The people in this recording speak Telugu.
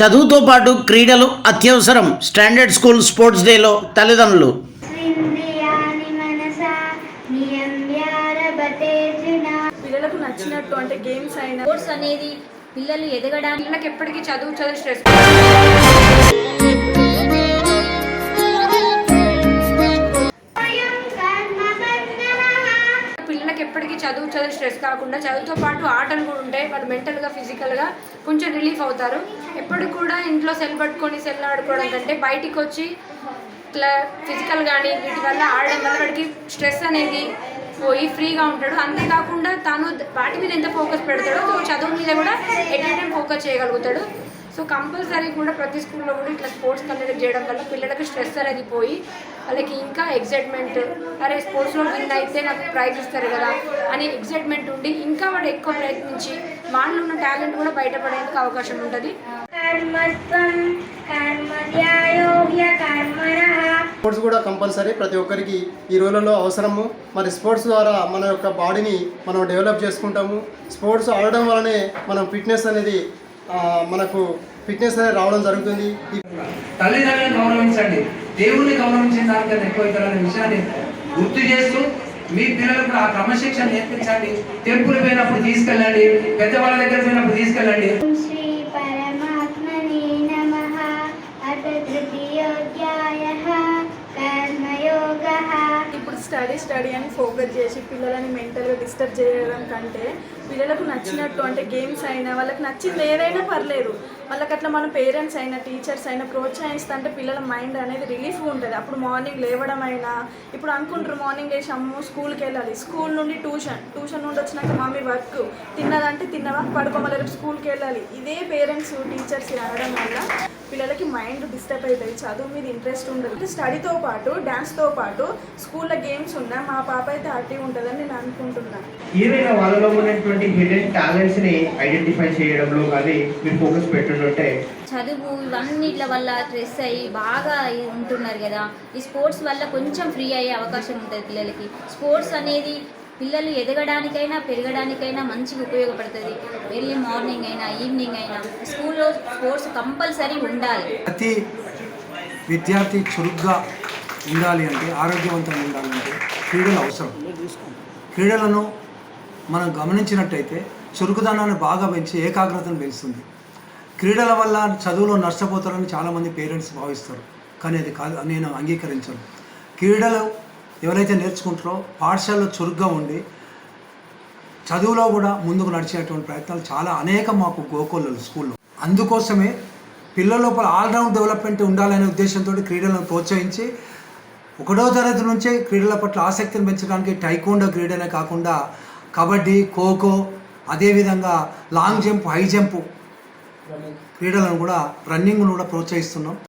చదువుతో పాటు క్రీడలు అత్యవసరం. స్టాండర్డ్ స్కూల్ స్పోర్ట్స్ డేలో తల్లిదండ్రులు. పిల్లలకు నచ్చినట్టు అంటే గేమ్స్ అయినా. స్పోర్ట్స్ అనేది పిల్లలు ఎదగడానికి పిల్లలకి ఎప్పటికీ చదువు చదువు స్ట్రెస్. పిల్లలకి ఎప్పటికీ చదువు చదువు స్ట్రెస్ కాకుండా చదువుతో పాటు ఆటలు కూడా ఉంటాయి. వాళ్ళు మెంటల్గా ఫిజికల్గా కొంచెం రిలీఫ్ అవుతారు. ఎప్పుడు కూడా ఇంట్లో సెల్ పట్టుకొని సెల్ ఆడుకోవడం కంటే బయటికి వచ్చి ఇట్లా ఫిజికల్ కానీ వీటి వల్ల ఆడడం వల్ల వాడికి స్ట్రెస్ అనేది పోయి ఫ్రీగా ఉంటాడు. అంతేకాకుండా తాను వాటి మీద ఎంత ఫోకస్ పెడతాడో సో చదువు మీద కూడా ఎట్ టైం ఫోకస్ చేయగలుగుతాడు. సో కంపల్సరీ కూడా ప్రతి స్కూల్లో కూడా ఇట్లా స్పోర్ట్స్ కండక్ట్ చేయడం వల్ల పిల్లలకి స్ట్రెస్ అనేది పోయి వాళ్ళకి ఇంకా ఎగ్జైట్మెంట్ అరే స్పోర్ట్స్లో విన్ అయితే నాకు ప్రైజ్ ఇస్తారు కదా అని ఎగ్జైట్మెంట్ ఉండి ఇంకా వాడు ఎక్కువ ప్రయత్నించి వాళ్ళు ఉన్న టాలెంట్ కూడా బయటపడేందుకు అవకాశం ఉంటుంది. కర్మత్వం స్పోర్ట్స్ కూడా కంపల్సరీ ప్రతి ఒక్కరికి ఈ రోజులలో అవసరము. మరి స్పోర్ట్స్ ద్వారా మన యొక్క బాడీని మనం డెవలప్ చేసుకుంటాము. స్పోర్ట్స్ ఆడడం వల్లనే మనం ఫిట్నెస్ అనేది మనకు ఫిట్నెస్ అనేది రావడం జరుగుతుంది. తల్లిదండ్రులను గౌరవించండి. దేవుణ్ణి గౌరవించిన దానికన్నా ఎక్కువ ఇతరులనే విషయాన్ని గుర్తు చేస్తూ మీ పిల్లలకు ఆ క్రమశిక్షణ నేర్పించండి. టెంపుల్ పోయినప్పుడు తీసుకెళ్ళండి. పెద్దవాళ్ళ దగ్గర పోయినప్పుడు తీసుకెళ్ళండి. స్టడీ స్టడీ అని ఫోకస్ చేసి పిల్లలని మెంటల్గా డిస్టర్బ్ చేయడం కంటే పిల్లలకు నచ్చినట్టు అంటే గేమ్స్ అయినా వాళ్ళకి నచ్చింది ఏదైనా పర్లేదు. వాళ్ళకి అట్లా మన పేరెంట్స్ అయినా టీచర్స్ అయినా ప్రోత్సహిస్తా అంటే పిల్లల మైండ్ అనేది రిలీఫ్గా ఉంటుంది. అప్పుడు మార్నింగ్ లేవడం అయినా ఇప్పుడు అనుకుంటారు మార్నింగ్ లేచి అమ్మ స్కూల్కి వెళ్ళాలి. స్కూల్ నుండి ట్యూషన్ ట్యూషన్ నుండి వచ్చినాక మమ్మీ వర్క్ తిన్నదంటే తిన్నవా? పడుకోమని రేపు స్కూల్కి వెళ్ళాలి. ఇదే పేరెంట్స్ టీచర్స్ అనడం వల్ల పిల్లలకి మైండ్ డిస్టర్బ్ అవుతుంది చదువు మీద ఇంట్రెస్ట్ ఉండదు. స్టడీతో పాటు డ్యాన్స్తో పాటు స్కూల్లో గేమ్స్ ఉన్నా మా పాప అయితే యాక్టివ్ ఉంటుందని నేను అనుకుంటున్నాను. ఏమైనా వాళ్ళలో ఉన్నటువంటి హిడెన్ టాలెంట్స్ని ఐడెంటిఫై చేయడంలో కానీ మీరు ఫోకస్ పెట్టుంటే చదువు ఇవన్నిట్ల వల్ల స్ట్రెస్ అయ్యి బాగా ఉంటున్నారు కదా. ఈ స్పోర్ట్స్ వల్ల కొంచెం ఫ్రీ అయ్యే అవకాశం ఉంటుంది పిల్లలకి. స్పోర్ట్స్ అనేది పిల్లలు ఎదగడానికైనా పెరగడానికైనా మంచిగా ఉపయోగపడుతుంది. ఎర్లీ మార్నింగ్ అయినా ఈవినింగ్ అయినా స్కూల్లో స్పోర్ట్స్ కంపల్సరీ ఉండాలి. ప్రతి విద్యార్థి చురుగ్గా ఉండాలి అంటే ఆరోగ్యవంతంగా ఉండాలంటే క్రీడలు అవసరం. క్రీడలను మనం గమనించినట్టయితే చురుకుదనాన్ని బాగా పెంచి ఏకాగ్రతను పెంచుతుంది. క్రీడల వల్ల చదువులో నష్టపోతారని చాలామంది పేరెంట్స్ భావిస్తారు. కానీ అది కాదు నేను అంగీకరించను. క్రీడలు ఎవరైతే నేర్చుకుంటారో పాఠశాలలో చురుగ్గా ఉండి చదువులో కూడా ముందుకు నడిచేటువంటి ప్రయత్నాలు చాలా అనేక మాకు గోకులు స్కూల్లో. అందుకోసమే పిల్లల లోపల ఆల్రౌండ్ డెవలప్మెంట్ ఉండాలనే ఉద్దేశంతో క్రీడలను ప్రోత్సహించి ఒకటో తరగతి నుంచే క్రీడల పట్ల ఆసక్తిని పెంచడానికి టైకోండో క్రీడనే కాకుండా కబడ్డీ ఖోఖో అదేవిధంగా లాంగ్ జంప్ హై జంప్ క్రీడలను కూడా రన్నింగ్ను కూడా ప్రోత్సహిస్తున్నాం.